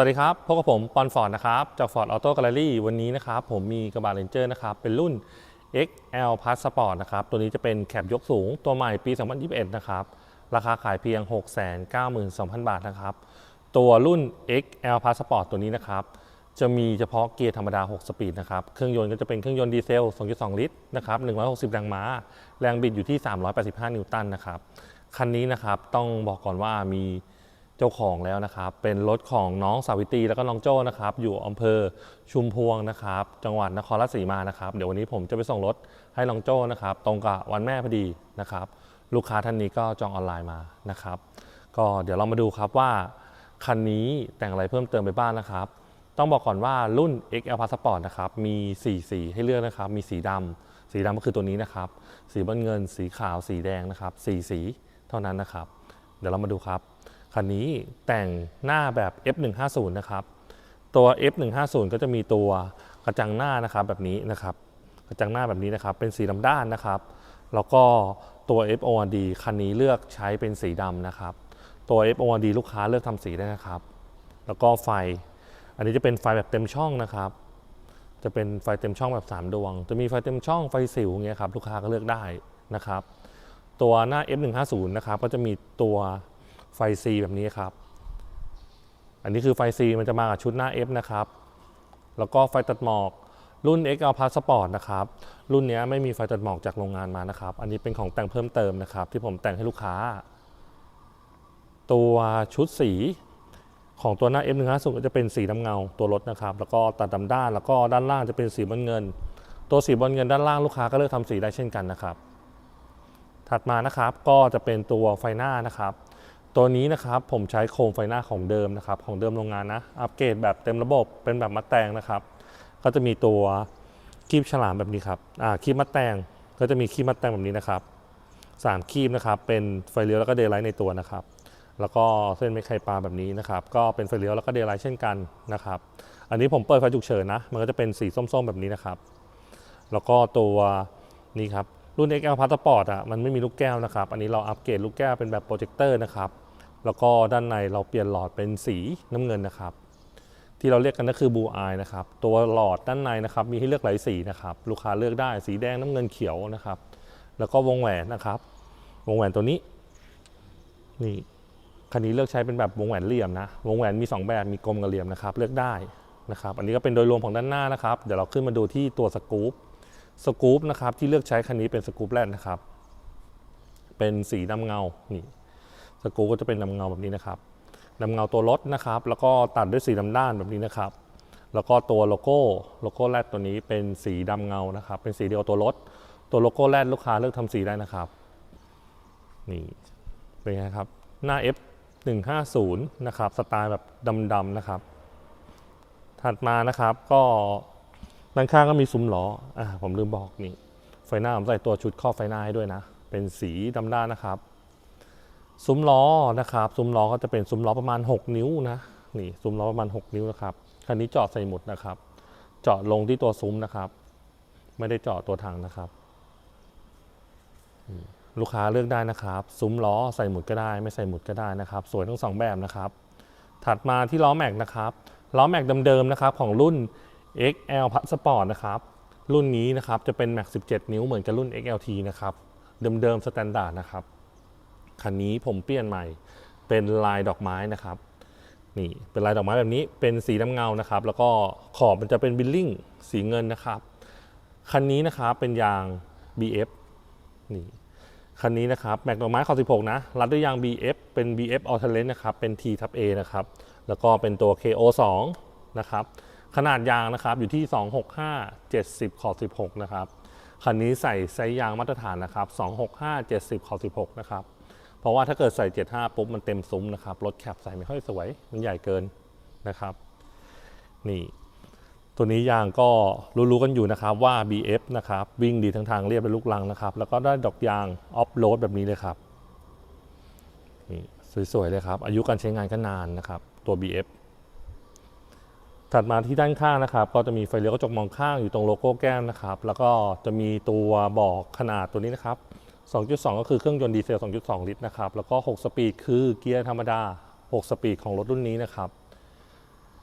วัสดีครับ พบกับผมปอนฟอร์ดนะครับ จาก Ford Auto Gallery วันนี้นะครับ ผมมีกระบะ Ranger นะครับ เป็นรุ่น XL Plus Sport นะครับ ตัวนี้จะเป็นแคปยกสูงตัวใหม่ปี 2021 นะครับ ราคาขายเพียง 692,000 บาทนะครับ ตัวรุ่น XL Plus Sport ตัวนี้นะครับ จะมีเฉพาะเกียร์ธรรมดา 6 สปีดนะครับ เครื่องยนต์ก็จะเป็นเครื่องยนต์ดีเซล 2.2 ลิตรนะครับ 160 แรงม้า แรงบิดอยู่ที่ 385 นิวตันนะครับ คันนี้นะครับต้องบอกก่อนว่ามี เจ้าของแล้วนะครับ เป็นรถของน้องสาวิตรีแล้วก็น้องโจ้นะครับ อยู่อำเภอชุมพวงนะครับ จังหวัดนครราชสีมานะครับ เดี๋ยววันนี้ผมจะไปส่งรถให้น้องโจ้นะครับ ตรงกับวันแม่พอดีนะครับ ลูกค้าท่านนี้ก็จองออนไลน์มานะครับ ก็เดี๋ยวเรามาดูครับว่าคันนี้แต่งอะไรเพิ่มเติมไปบ้างนะครับ ต้องบอกก่อนว่ารุ่น XL Passport นะครับ มี 4 สีให้เลือกนะครับ มีสีดำ สีดำก็คือตัวนี้นะครับ สีบนเงิน สีขาว สีแดงนะครับ 4 สีเท่านั้นนะครับ เดี๋ยวเรามาดูครับ คันนี้แต่งหน้าแบบ F150 นะครับ ตัว F150 ก็จะมีตัวกระจังหน้านะครับแบบนี้นะครับ กระจังหน้าแบบนี้นะครับ เป็นสีดำด้านนะครับ แล้วก็ตัว FORD คันนี้เลือกใช้เป็นสีดำนะครับ ตัว FORD ลูกค้าเลือกทำสีได้นะครับ แล้วก็ไฟ อันนี้จะเป็นไฟแบบเต็มช่องนะครับ จะเป็นไฟเต็มช่องแบบ 3 ดวง จะมีไฟเต็มช่องไฟสิวอย่างเงี้ยครับลูกค้าก็เลือกได้นะครับ ตัวหน้า F150 นะครับก็จะมีตัว ไฟ C แบบนี้ครับ อันนี้คือไฟ C มันจะมากับชุดหน้า F นะครับ แล้วก็ไฟตัดหมอกรุ่น XL Plus Sport นะครับ รุ่นนี้ไม่มีไฟตัดหมอกจากโรงงานมานะครับ อันนี้เป็นของแต่งเพิ่มเติมนะครับ ที่ผมแต่งให้ลูกค้า ตัวชุดสีของตัวหน้า F150 ก็จะเป็นสีดำเงาตัวรถนะครับ แล้วก็ตัดดำด้าน แล้วก็ด้านล่างจะเป็นสีบนเงิน ตัวสีบนเงินด้านล่างลูกค้าก็เลือกทำสีได้เช่นกันนะครับ ถัดมานะครับก็จะเป็นตัวไฟหน้านะครับ ตัวนี้นะครับผมใช้โคมไฟหน้าของเดิมนะครับของเดิมโรงงานนะ อัปเกรดแบบเต็มระบบเป็นแบบมัดแตงนะครับ ก็จะมีตัวคีบฉลามแบบนี้ครับอ่าคีบมัดแตงก็จะมีคีบมัดแตงแบบนี้นะครับสามคีบนะครับเป็นไฟเลี้ยวแล้วก็เดย์ไลท์ในตัวนะครับ แล้วก็เส้นไม่ไข่ปลาแบบนี้นะครับ ก็เป็นไฟเลี้ยวแล้วก็เดย์ไลท์เช่นกันนะครับ อันนี้ผมเปิดไฟฉุกเฉินนะ มันก็จะเป็นสีส้มๆแบบนี้นะครับ แล้วก็ตัวนี้ครับ รุ่น XL Passport อะมันไม่มีลูกแก้วนะครับ อันนี้เราอัปเกรดลูกแก้วเป็นแบบโปรเจคเตอร์นะครับ แล้วก็ด้านในเราเปลี่ยนหลอดเป็นสีน้ำเงินนะครับ ที่เราเรียกกันก็คือ Blue Eye นะครับ ตัวหลอดด้านในนะครับ มีให้เลือกหลายสีนะครับ ลูกค้าเลือกได้สีแดงน้ำเงินเขียวนะครับ แล้วก็วงแหวนนะครับ วงแหวนตัวนี้ นี่คันนี้เลือกใช้เป็นแบบวงแหวนเหลี่ยมนะ วงแหวนมี 2 แบบมีกลมกับเหลี่ยมนะครับ เลือกได้นะครับ อันนี้ก็เป็นโดยรวมของด้านหน้านะครับ เดี๋ยวเราขึ้นมาดูที่ตัวสกู๊ป สกู๊ปนะครับที่เลือกใช้คันนี้เป็นสกู๊ปแรกนะครับ เป็นสีดำเงา นี่ สกู๊ปก็จะเป็นดำเงาแบบนี้นะครับดำเงาตัวรถนะครับ แล้วก็ตัดด้วยสีดำด้านแบบนี้นะครับ แล้วก็ตัวโลโก้ โลโก้แรกตัวนี้เป็นสีดำเงานะครับ เป็นสีเดียวตัวรถ ตัวโลโก้แรกลูกค้าเลือกทำสีได้นะครับ นี่ เป็นไงครับ หน้า F 150นะครับ สไตล์แบบดำๆนะครับ ถัดมานะครับก็ ด้านข้างก็มีซุ้มล้ออ่าผมลืมบอกนี่ไฟหน้าผมใส่ตัวชุดครอบไฟหน้าให้ด้วยนะ เป็นสีดำด้านนะครับ ซุ้มล้อนะครับ ซุ้มล้อก็จะเป็นซุ้มล้อประมาณ 6 นิ้วนะนี่ซุ้มล้อประมาณ 6 นิ้วนะครับคันนี้เจาะใส่หมดนะครับ เจาะลงที่ตัวซุ้มนะครับ ไม่ได้เจาะตัวถังนะครับลูกค้าเลือกได้นะครับ ซุ้มล้อใส่หมุดก็ได้ ไม่ใส่หมุดก็ได้นะครับ สวยทั้งสองแบบนะครับ ถัดมาที่ล้อแม็กนะครับล้อแม็กเดิมๆนะครับของรุ่น XL Passport นะครับ รุ่นนี้นะครับจะเป็นแม็ก17 นิ้วเหมือนกับรุ่น XLT นะครับ เดิมๆสแตนดาร์ดนะครับ คันนี้ผมเปลี่ยนใหม่เป็นลายดอกไม้นะครับ นี่เป็นลายดอกไม้แบบนี้เป็นสีน้ำเงานะครับ แล้วก็ขอบมันจะเป็นบิลลิ่งสีเงินนะครับ คันนี้นะครับเป็นยาง BF นี่คันนี้นะครับแม็กดอกไม้ขอบ16 นะ รัดด้วยยาง BF เป็น BF Alternate นะครับ เป็น T ทับ A นะครับ แล้วก็เป็นตัว KO 2 นะครับ ขนาดยางนะครับอยู่ที่ 265 70ขอบ16 นะครับ คันนี้ใส่ไซส์ยางมาตรฐานนะครับ 265 70ขอบ16 นะครับ เพราะว่าถ้าเกิดใส่ 75 ปุ๊บมันเต็มซุ้มนะครับ รถแคปใส่ไม่ค่อยสวย มันใหญ่เกินนะครับ นี่ ตัวนี้ยางก็รู้ๆกันอยู่นะครับว่า BF นะครับ วิ่งดีทั้งทางเรียบและลูกลังนะครับ แล้วก็ได้ดอกยางออฟโรดแบบนี้เลยครับ นี่สวยๆเลยครับ อายุการใช้งานก็นานนะครับ ตัว BF ถัดมาที่ด้านข้างนะครับ ก็จะมีไฟเลี้ยวกระจกมองข้างอยู่ตรงโลโก้แก้มนะครับ แล้วก็จะมีตัวบอกขนาดตัวนี้นะครับ 2.2 ก็คือเครื่องยนต์ดีเซล 2.2 ลิตรนะครับ แล้วก็ 6 สปีดคือเกียร์ธรรมดา 6 สปีดของรถรุ่นนี้นะครับ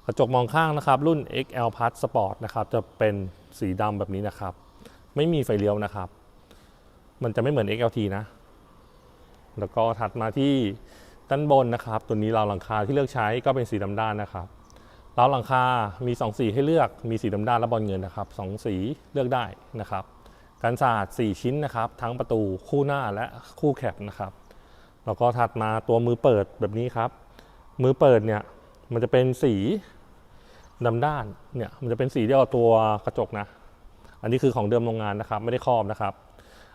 กระจกมองข้างนะครับ รุ่น XL Plus Sport นะครับ จะเป็นสีดำแบบนี้นะครับ ไม่มีไฟเลี้ยวนะครับ มันจะไม่เหมือน XLT นะ แล้วก็ถัดมาที่ด้านบนนะครับ ตัวนี้ราวหลังคาที่เลือกใช้ก็เป็นสีดำด้านนะครับ ราวหลังคา มี 2 สีให้เลือก มีสีดำด้านและบอลเงินนะครับสองสีเลือกได้นะครับ กันศาสตร์4ชิ้นนะครับ ทั้งประตูคู่หน้าและคู่แคปนะครับ แล้วก็ถัดมาตัวมือเปิดแบบนี้ครับ มือเปิดเนี่ยมันจะเป็นสีดำด้านเนี่ยมันจะเป็นสีเดียวกับตัวกระจกนะ อันนี้คือของเดิมโรงงานนะครับ ไม่ได้ครอบนะครับ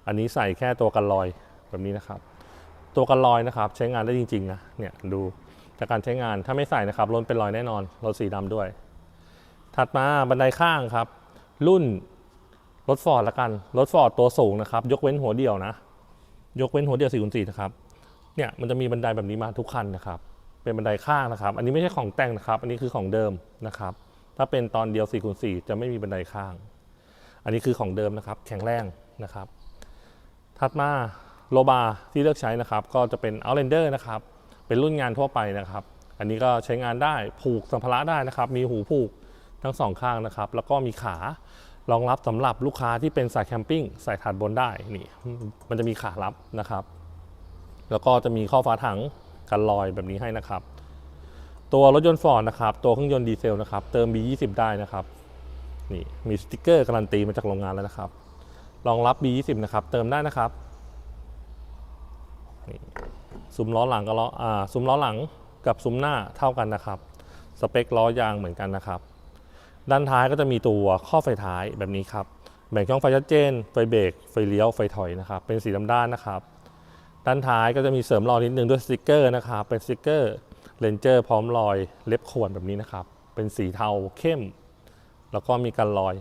อันนี้ใส่แค่ตัวกันรอยแบบนี้นะครับ ตัวกันรอยนะครับ ใช้งานได้จริงๆนะ เนี่ยดู จากการใช้งานถ้าไม่ใส่นะครับรถเป็นรอยแน่นอนรถสีดำด้วย ถัดมาบันไดข้างครับ รุ่นรถฟอร์ดละกันรถฟอร์ดตัวสูงนะครับ ยกเว้นหัวเดียวนะ ยกเว้นหัวเดียว4คูณ4นะครับเนี่ยมันจะมีบันไดแบบนี้มาทุกคันนะครับ เป็นบันไดข้างนะครับ อันนี้ไม่ใช่ของแต่งนะครับ อันนี้คือของเดิมนะครับ ถ้าเป็นตอนเดียว4คูณ4จะไม่มีบันไดข้าง อันนี้คือของเดิมนะครับ แข็งแรงนะครับ ถัดมาโลบาที่เลือกใช้นะครับ ก็จะเป็น Outlander นะครับ เป็นรุ่นงานทั่วไปนะครับ อันนี้ก็ใช้งานได้ผูกสัมภาระได้นะครับ มีหูผูกทั้งสองข้างนะครับ แล้วก็มีขารองรับสำหรับลูกค้าที่เป็นสายแคมปิ้งใส่ถาดบนได้นี่ มันจะมีขารับนะครับ แล้วก็จะมีข้อฝาถังกันลอยแบบนี้ให้นะครับ ตัวรถยนต์ฟอร์ดนะครับ ตัวเครื่องยนต์ดีเซลนะครับ เติม B20 ได้นะครับ นี่มีสติกเกอร์การันตีมาจากโรงงานแล้วนะครับรองรับ B20 นะครับ เติมได้นะครับ ซุ้มล้อหลังกับล้ออ่าซุ้มล้อหลังกับซุ้มหน้าเท่ากันนะครับ สเปคล้อยางเหมือนกันนะครับ ด้านท้ายก็จะมีตัวข้อไฟท้ายแบบนี้ครับแบ่งช่องไฟชัดเจน ไฟเบรกไฟเลี้ยวไฟถอยนะครับ เป็นสีดำด้านนะครับ ด้านท้ายก็จะมีเสริมรอยนิดนึงด้วยสติกเกอร์นะครับเป็นสติกเกอร์เลนเจอร์พร้อมรอยเล็บข่วนแบบนี้นะครับ เป็นสีเทาเข้ม แล้วก็มีกันรอย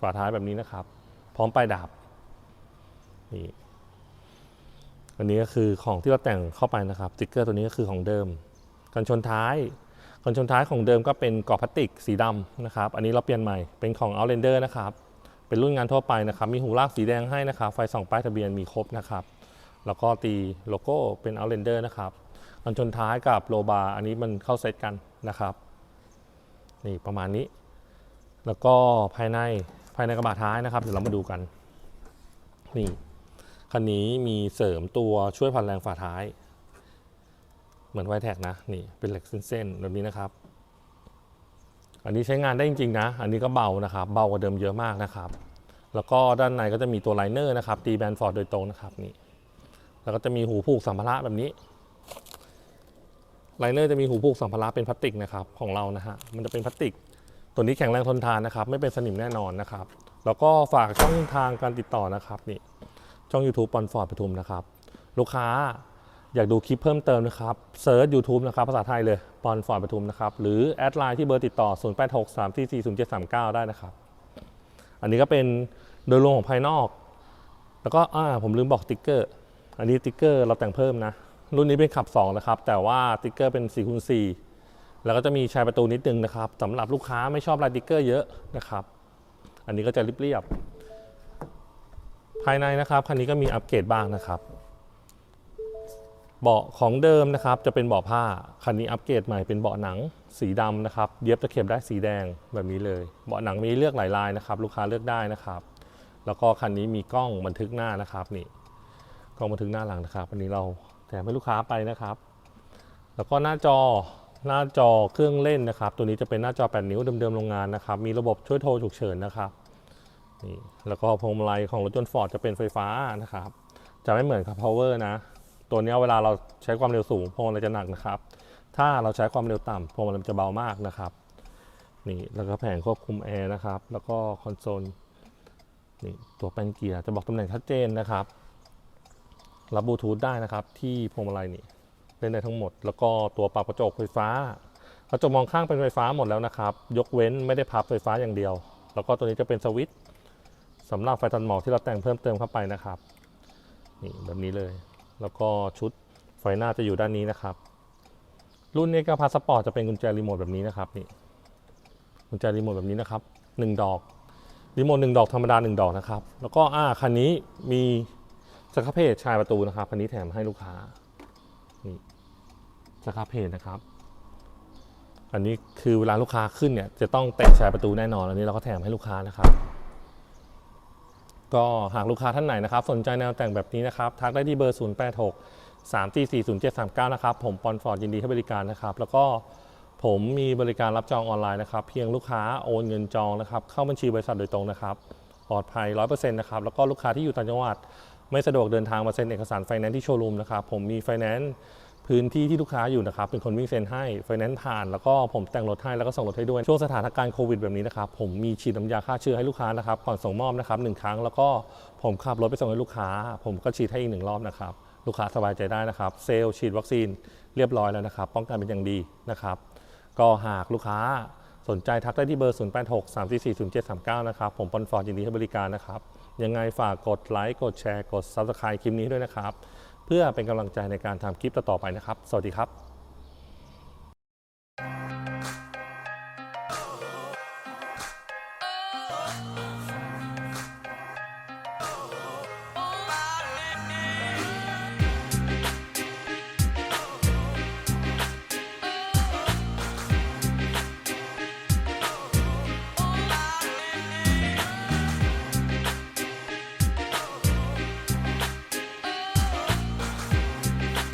ฝาท้ายแบบนี้นะครับ พร้อมปลายดาบนี่ อันนี้ก็คือของที่เราแต่งเข้าไปนะครับสติกเกอร์ตัวนี้ก็คือของเดิม กันชนท้ายกันชนท้ายของเดิมก็เป็นกรอบพลาสติกสีดำนะครับ อันนี้เราเปลี่ยนใหม่เป็นของ Outlander นะครับ เป็นรุ่นงานทั่วไปนะครับ มีหูลากสีแดงให้นะครับ ไฟส่องป้ายทะเบียนมีครบนะครับ แล้วก็ตีโลโก้เป็น Outlander นะครับกันชนท้ายกับโลบาอันนี้มันเข้าเซตกันนะครับ นี่ประมาณนี้ แล้วก็ภายในภายในกระบะท้ายนะครับ เดี๋ยวเรามาดูกัน นี่ คันนี้มีเสริมตัวช่วยผ่อนแรงฝาท้าย เหมือนไวแท็กนะนี่เป็นเหล็กเส้นๆแบบนี้นะครับ อันนี้ใช้งานได้จริงๆนะ อันนี้ก็เบานะครับ เบากว่าเดิมเยอะมากนะครับ แล้วก็ด้านในก็จะมีตัวไลเนอร์นะครับ ตีแบนฟอร์ดโดยตรงนะครับนี่แล้วก็จะมีหูผูกสัมภาระแบบนี้ไลเนอร์จะมีหูผูกสัมภาระเป็นพลาสติกนะครับของเรานะฮะมันจะเป็นพลาสติก ตัวนี้แข็งแรงทนทานนะครับ ไม่เป็นสนิมแน่นอนนะครับ แล้วก็ฝากช่องทางการติดต่อนะครับนี่ ช่อง YouTube ปอนฟอร์ดปทุมนะครับ ลูกค้าอยากดูคลิปเพิ่มเติมนะครับเซิร์ช YouTube นะครับ ภาษาไทยเลยปอนฟอร์ดปทุมนะครับ หรือแอดไลน์ที่เบอร์ติดต่อ 0863440739 ได้นะครับ อันนี้ก็เป็นโดยรวมของภายนอก แล้วก็อ่าผมลืมบอกติ๊กเกอร์ อันนี้ติ๊กเกอร์เราแต่งเพิ่มนะ รุ่นนี้เป็นขับ2นะครับ แต่ว่าติ๊กเกอร์เป็น4คูณ4แล้วก็จะมีชายประตูนิดนึงนะครับสำหรับลูกค้าไม่ชอบลายติ๊กเกอร์เยอะนะครับ อันนี้ก็จะเรียบๆ ภายในนะครับคันนี้ก็มีอัปเกรดบ้างนะครับ เบาะของเดิมนะครับจะเป็นเบาะผ้าคันนี้อัปเกรดใหม่เป็นเบาะหนังสีดำนะครับเย็บตะเข็บได้สีแดงแบบนี้เลย เบาะหนังมีเลือกหลายลายนะครับ ลูกค้าเลือกได้นะครับ แล้วก็คันนี้มีกล้องบันทึกหน้านะครับนี่กล้องบันทึกหน้าหลังนะครับอันนี้เราแถมให้ลูกค้าไปนะครับ แล้วก็หน้าจอหน้าจอเครื่องเล่นนะครับ ตัวนี้จะเป็นหน้าจอ 8 นิ้วเดิมๆโรงงานนะครับ มีระบบช่วยโทรฉุกเฉินนะครับ นี่แล้วก็พวงมาลัยของรถยนต์ฟอร์ดจะเป็นไฟฟ้านะครับ จะไม่เหมือนกับ power นะ ตัวนี้เวลาเราใช้ความเร็วสูงพวงมาลัยจะหนักนะครับ ถ้าเราใช้ความเร็วต่ำพวงมาลัยจะเบามากนะครับนี่แล้วก็แผงควบคุมแอร์นะครับ แล้วก็คอนโซลนี่ตัวแป้นเกียร์จะบอกตำแหน่งชัดเจนนะครับรับบลูทูธได้นะครับที่พวงมาลัยนี่เล่นได้ทั้งหมด แล้วก็ตัวปรับกระจกไฟฟ้ากระจกมองข้างเป็นไฟฟ้าหมดแล้วนะครับ ยกเว้นไม่ได้พับไฟฟ้าอย่างเดียว แล้วก็ตัวนี้จะเป็นสวิตช์ สำหรับไฟตัดหมอกที่เราแต่งเพิ่มเติมเข้าไปนะครับนี่แบบนี้เลย แล้วก็ชุดไฟหน้าจะอยู่ด้านนี้นะครับ รุ่นเอกพาสปอร์ตจะเป็นกุญแจรีโมทแบบนี้นะครับนี่กุญแจรีโมทแบบนี้นะครับหนึ่งดอกรีโมทหนึ่งดอกธรรมดาหนึ่งดอกนะครับ แล้วก็อ่าคันนี้มีสครับเพจชายประตูนะครับคันนี้แถมให้ลูกค้านี่สครับเพจนะครับ อันนี้คือเวลาลูกค้าขึ้นเนี่ยจะต้องเตะชายประตูแน่นอน อันนี้เราก็แถมให้ลูกค้านะครับ ก็หากลูกค้าท่านไหนนะครับ สนใจแนวแต่งแบบนี้นะครับ ทักได้ที่เบอร์ 0 8 6 3 4 4 0 7 3 9 นะครับ ผมปอนฟอร์ดยินดีให้บริการนะครับ แล้วก็ผมมีบริการรับจองออนไลน์นะครับ เพียงลูกค้าโอนเงินจองนะครับ เข้าบัญชีบริษัทโดยตรงนะครับปลอดภัย 100%นะครับ แล้วก็ลูกค้าที่อยู่ต่างจังหวัด ไม่สะดวกเดินทางมาเซ็นเอกสารไฟแนนซ์ที่โชว์รูมนะครับ ผมมีไฟแนนซ์ พื้นที่ที่ลูกค้าอยู่นะครับเป็นคนวิ่งเซ็นให้ไฟแนนซ์ผ่านแล้วก็ผมแต่งรถให้แล้วก็ส่งรถให้ด้วยช่วงสถานการณ์โควิดแบบนี้นะครับผมมีฉีดน้ำยาฆ่าเชื้อให้ลูกค้านะครับก่อนส่งมอบนะครับหนึ่งครั้งแล้วก็ผมขับรถไปส่งให้ลูกค้า ผมก็ฉีดให้อีกหนึ่งรอบนะครับลูกค้าสบายใจได้นะครับเซลล์ฉีดวัคซีนเรียบร้อยแล้วนะครับป้องกันเป็นอย่างดีนะครับก็หากลูกค้าสนใจทักได้ที่เบอร์ 0 8 6 3 4 4 0 7 3 9 นะครับ ผมปอนฟอร์ดยินดีให้บริการนะครับ ยังไงฝากกดไลค์ กดแชร์ กด Subscribe คลิปนี้ด้วยนะครับ พื่อเป็นกำลังใจในการทำคลิปต่อๆไปนะครับ สวัสดีครับ